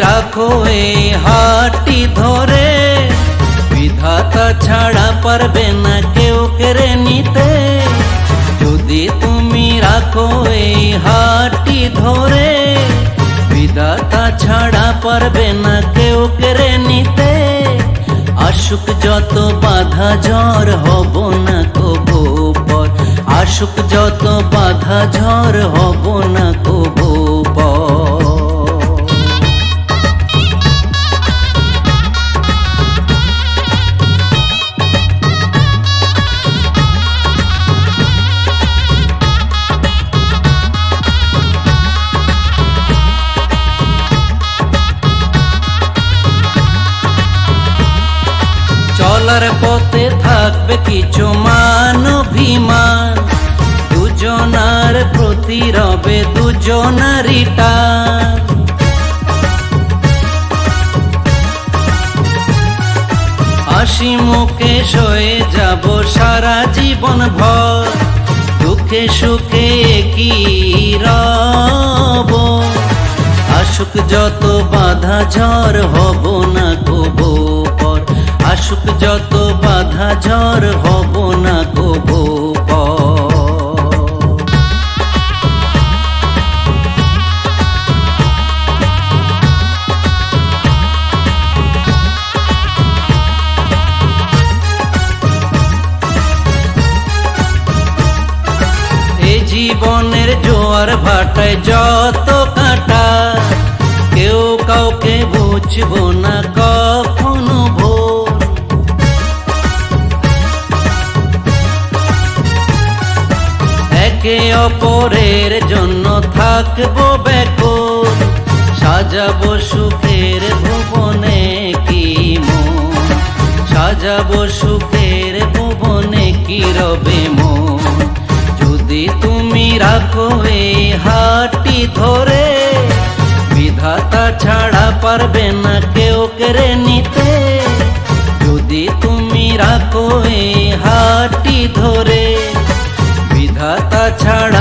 রাখো এই হাটি ধরে। বিধাতা ছাড়া পারবে না কেউ কেড়ে নিতে। যদি তুমি রাখো এই হাটি ধরে, বিধাতা ছাড়া পারবে না কেউ কেড়ে নিতে। আশুক যত বাধা ঝড় হব না কবো পর। আশুক যত বাধা ঝড় হব না চলার পথে থাকবে কিছু মান অভিমান দুজনার প্রতি রবে দুজনারই টান। মুখে সয়ে যাব সারা জীবন ভর। দুঃখে সুখে কি রব? আসুক যত বাধা ঝড় হব না আসুক যত বাধা ঝড় হব না কবু জীবনের জোয়ার ভাটায় যত কাটা, কেউ কাউকে বুঝব না একে অপরের জন্য থাকব বেকর সাজাবো সুখের ভুবনে কি মন? সাজাবো সুখের ভুবনে কি রবে মন? যদি তুমি রাখো এই হাটি ধরে, বিধাতা ছাড়া পারবে না কেউ কেড়ে নিতে। যদি তুমি রাখো এই হাতটি ধরে বিধাতা ছাড়া